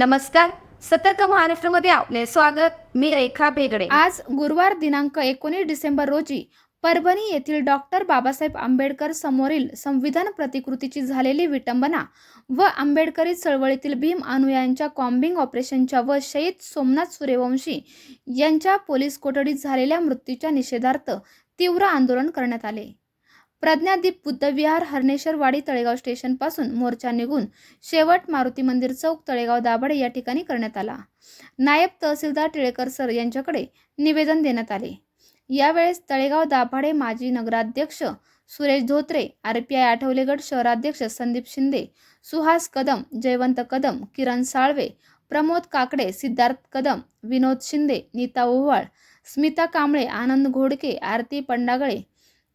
नमस्कार. सतर्क महाराष्ट्रमध्ये आपले स्वागत. मी रेखा बेगडे आज गुरुवार दिनांक एकोणीस डिसेंबर रोजी परभणी येथील डॉक्टर बाबासाहेब आंबेडकर समोरील संविधान प्रतिकृतीची झालेली विटंबना व आंबेडकरी चळवळीतील भीम अनुयांच्या कॉम्बिंग ऑपरेशनच्या व शहीद सोमनाथ सूर्यवंशी यांच्या पोलीस कोठडीत झालेल्या मृत्यूच्या निषेधार्थ तीव्र आंदोलन करण्यात आले. प्रज्ञादीप बुद्धविहार हरणेश्वरवाडी तळेगाव स्टेशनपासून मोर्चा निघून शेवट मारुती मंदिर चौक तळेगाव दाभाडे या ठिकाणी करण्यात आला. नायब तहसीलदार टिळेकर सर यांच्याकडे निवेदन देण्यात आले. यावेळेस तळेगाव दाभाडे माजी नगराध्यक्ष Suresh Dhotre R P I आठवलेगड शहराध्यक्ष संदीप शिंदे सुहास कदम जयवंत कदम किरण साळवे प्रमोद काकडे सिद्धार्थ कदम विनोद शिंदे नीता ओव्हाळ स्मिता कांबळे आनंद घोडके आरती पंडागळे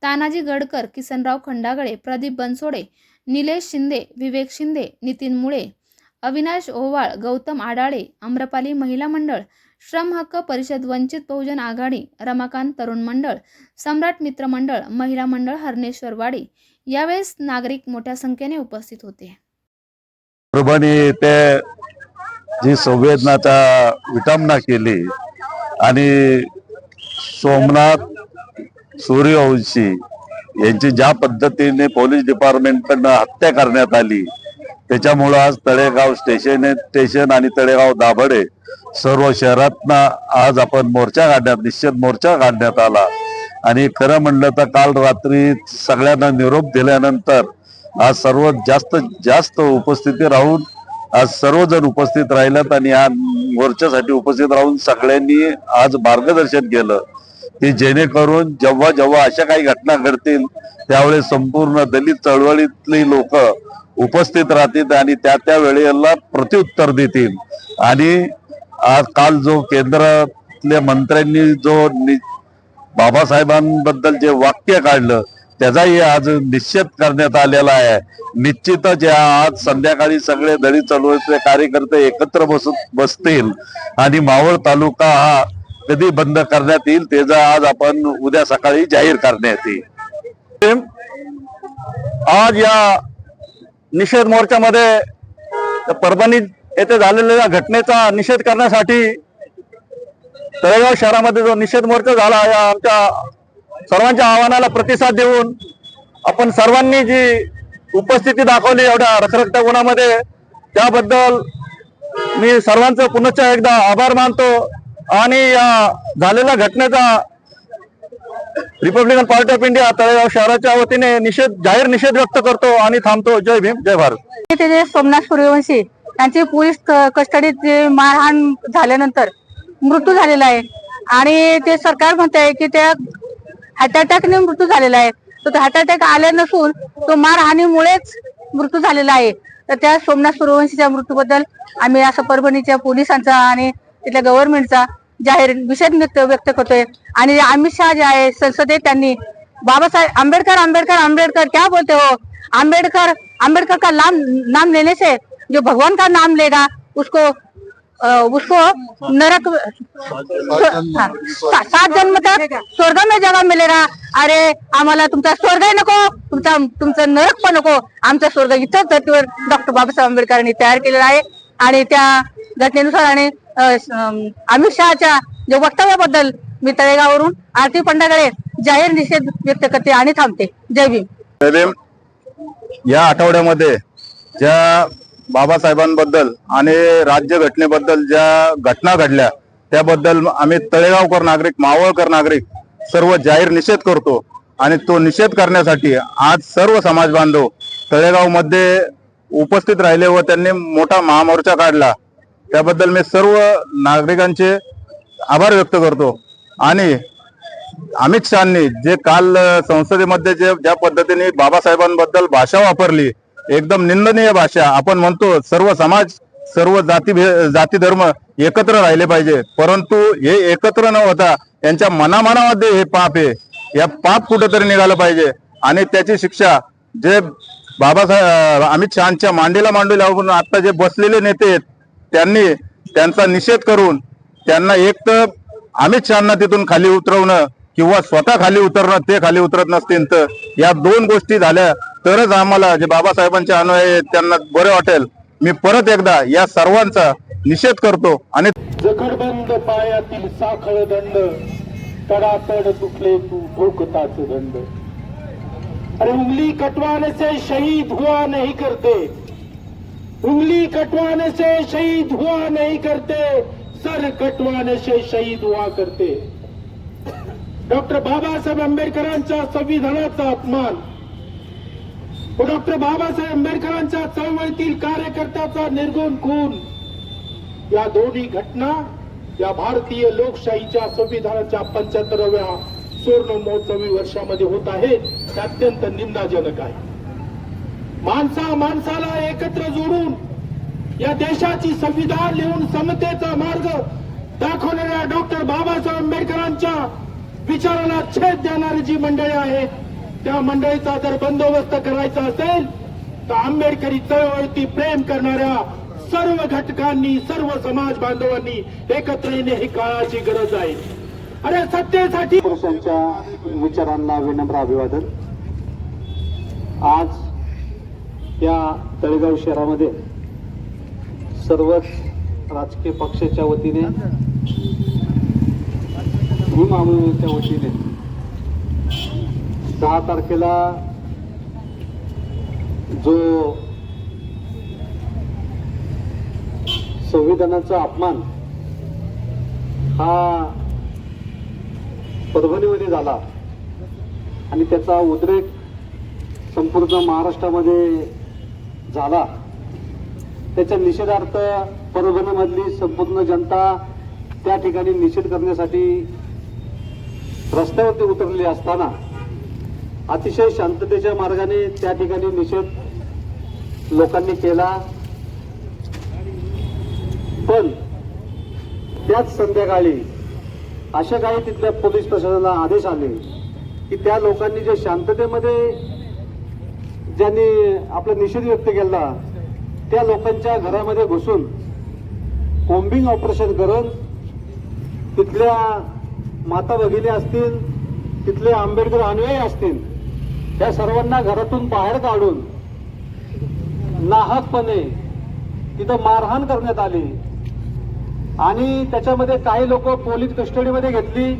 तानाजी गडकर किसनराव खंडागळे प्रदीप बनसोडे निलेश शिंदे विवेक शिंदे नितीन मुळे अविनाश ओवाळ गौतम आडाळे आम्रपाली महिला मंडळ श्रम हक्क परिषद वंचित बहुजन आघाडी रमाकांत तरुण मंडळ सम्राट मित्र मंडळ महिला मंडळ हरणेश्वरवाडी यावेळेस नागरिक मोठ्या संख्येने उपस्थित होते. परभणी जी संवेदनाचा विटंबना केली आणि सोमनाथ सूर्यवंशी यांची ज्या पद्धतीने पोलीस डिपार्टमेंटकडनं हत्या करण्यात आली त्याच्यामुळं आज तळेगाव स्टेशन स्टेशन आणि तळेगाव दाभडे सर्व शहरातनं आज आपण मोर्चा काढण्यात निश्चित मोर्चा काढण्यात आला. आणि खरं म्हणलं तर काल रात्री सगळ्यांना निरोप दिल्यानंतर आज सर्वात जास्त जास्त उपस्थिती राहून आज सर्वजण उपस्थित राहिल्यात आणि या मोर्चासाठी उपस्थित राहून सगळ्यांनी आज मार्गदर्शन केलं. की जेणेकरून जेव्हा जेव्हा अशा काही घटना घडतील त्यावेळेस संपूर्ण दलित चळवळीतली लोक उपस्थित राहतील आणि त्या त्या वेळेला प्रत्युत्तर देतील. आणि आज काल जो केंद्रातल्या मंत्र्यांनी जो बाबासाहेबांबद्दल जे वाक्य काढलं त्याचाही आज निश्चित करण्यात आलेला आहे. निश्चितच या आज संध्याकाळी सगळे दलित चळवळीचे कार्यकर्ते एकत्र बस बसतील. आणि मावळ तालुका हा कधी बंद करण्यात येईल त्याचा आज आपण उद्या सकाळी जाहीर करण्यात येईल. आज या निषेध मोर्चामध्ये परभणी येथे झालेल्या घटनेचा निषेध करण्यासाठी तळेगाव शहरामध्ये जो निषेध मोर्चा झाला या आमच्या सर्वांच्या आव्हानाला प्रतिसाद देऊन आपण सर्वांनी जी उपस्थिती दाखवली एवढ्या रखरखत्या गुणामध्ये त्याबद्दल मी सर्वांचं पुनश्च एकदा आभार मानतो. आणि या झालेल्या घटनेचा Republican party of India Talegaon शहराच्या वतीने निषेध जाहीर निषेध व्यक्त करतो आणि थांबतो. जय भीम जय भारत. सोमनाथ सूर्यवंशी त्यांची पोलीस कस्टडीत मारहाण झाल्यानंतर मृत्यू झालेला आहे. आणि ते सरकार म्हणत आहे की त्या हार्ट अटॅकने मृत्यू झालेला आहे. तर तो हार्ट अटॅक आले नसून तो मारहाणीमुळेच मृत्यू झालेला आहे. तर त्या सोमनाथ सूर्यवंशीच्या मृत्यूबद्दल आम्ही असं परभणीच्या पोलिसांचा आणि तिथल्या गव्हर्नमेंटचा जाहीर निषेध व्यक्त व्यक्त करतोय. आणि अमित शहा जे आहे संसदेत त्यांनी बाबासाहेब आंबेडकर आंबेडकर आंबेडकर क्या बोलते हो? आंबेडकर आंबेडकर का नाम नाम लेने से? जो भगवान का नाम लेगा उसको उसको नरक सात जन्म तक स्वर्ग में जगह मिलेगा। अरे आम्हाला तुमचा स्वर्गही नको तुमचा तुमचं नरक पण नको. आमचा स्वर्ग इथं धर्तीवर डॉक्टर बाबासाहेब आंबेडकरांनी तयार केलेला आहे. आणि त्या घटनेनुसार आणि अमित शहाच्या जे वक्तव्याबद्दल मी तळेगाववरून आरती पंडाकडे जाहीर निषेध व्यक्त करते आणि थांबते. जय भीम. या आठवड्यामध्ये ज्या बाबासाहेबांबद्दल आणि राज्य घटनेबद्दल ज्या घटना घडल्या त्याबद्दल आम्ही तळेगावकर नागरिक मावळकर नागरिक सर्व जाहीर निषेध करतो. आणि तो निषेध करण्यासाठी आज सर्व समाज बांधव तळेगावमध्ये उपस्थित राहिले व त्यांनी मोठा महामोर्चा काढला. त्याबद्दल मी सर्व नागरिकांचे आभार व्यक्त करतो. आणि अमित शहानी जे काल संसदेमध्ये जे ज्या पद्धतीने बाबासाहेबांबद्दल भाषा वापरली एकदम निंदनीय भाषा आपण म्हणतो सर्व समाज सर्व जाती भे- जाती धर्म एकत्र राहिले पाहिजे. परंतु हे एकत्र न होता यांच्या मनामनामध्ये हे पाप आहे. या पाप कुठंतरी निघालं पाहिजे. आणि त्याची शिक्षा जे बाबासाहेब अमित शहाच्या मांडीला मांडू लावून आता जे बसलेले नेते आहेत त्यांनी त्यांचा निषेध करून त्यांना एक तर अमित शहाना तिथून खाली उतरवणं किंवा स्वतः खाली उतरणं ते खाली उतरत नसतील तर या दोन गोष्टी झाल्या तरच आम्हाला जे बाबासाहेबांचे अनुयायी आहेत त्यांना बरे वाटेल. मी परत एकदा या सर्वांचा निषेध करतो आणि जखडबंद पायातील साखळ दंड तडातड तुटले तू ठोकताच दंड. अरे उंगली कटवाने से शहीद हुआ नहीं करते. उंगली कटवाने से शहीद हुआ नहीं करते सर कटवाने से शहीद हुआ करते। डॉक्टर बाबासाहेब आंबेडकरांच्या संविधानाचा अपमान व डॉक्टर बाबासाहेब आंबेडकरांच्या चळवळीतील कार्यकर्त्याचा निर्गुण खून या दोन्ही घटना या भारतीय लोकशाहीच्या संविधानाच्या पंच्याहत्तराव्या सुवर्ण महोत्सवी वर्षामध्ये होत आहे ते अत्यंत निंदाजनक आहे. माणसा माणसाला एकत्र जोडून या देशाची संविधान लिहून समतेचा मार्ग दाखवणाऱ्या डॉक्टर बाबासाहेब आंबेडकरांच्या विचाराला छेद देणारी जी मंडळी आहेत त्या मंडळीचा जर बंदोबस्त करायचा असेल तर आंबेडकरी चळवळीती प्रेम करणाऱ्या सर्व घटकांनी सर्व समाज बांधवांनी एकत्र येणे ही काळाची गरज आहे. अरे सत्तेसाठी पुरुषांच्या विचारांना विनम्र अभिवादन. आज या तळेगाव शहरामध्ये सर्वच राजकीय पक्षाच्या वतीने भीम वतीने दहा तारखेला जो संविधानाचा अपमान हा परभणीमध्ये झाला आणि त्याचा उद्रेक संपूर्ण महाराष्ट्रामध्ये झाला. त्याच्या निषेधार्थ परभणीमधली संपूर्ण जनता त्या ठिकाणी निषेध करण्यासाठी रस्त्यावरती उतरलेली असताना अतिशय शांततेच्या मार्गाने त्या ठिकाणी निषेध लोकांनी केला. पण त्याच संध्याकाळी अशा काही तिथल्या पोलीस प्रशासनाला आदेश आले की त्या लोकांनी जे शांततेमध्ये ज्यांनी आपला निषेध व्यक्त केला त्या लोकांच्या घरामध्ये घुसून कोम्बिंग ऑपरेशन करून तिथल्या माता भगिनी असतील तिथले आंबेडकर अनुयायी असतील त्या सर्वांना घरातून बाहेर काढून नाहकपणे तिथं मारहाण करण्यात आली. आणि त्याच्यामध्ये काही लोक पोलीस कस्टडीमध्ये घेतली.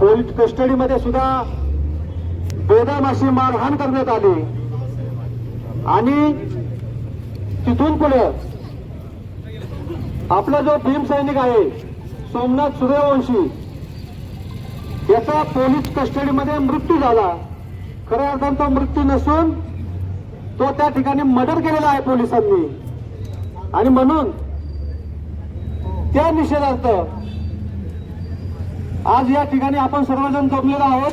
पोलीस कस्टडीमध्ये सुद्धा बेदामाशी मारहाण करण्यात आली. आणि तिथून पुढे आपला जो भीम सैनिक आहे सोमनाथ सूर्यवंशी याचा पोलीस कस्टडीमध्ये मृत्यू झाला. खऱ्या अर्थानं तो मृत्यू नसून तो त्या ठिकाणी मर्डर केलेला आहे पोलिसांनी. आणि म्हणून त्या निषेधार्थ आज या ठिकाणी आपण सर्वजण जमलेलो आहोत.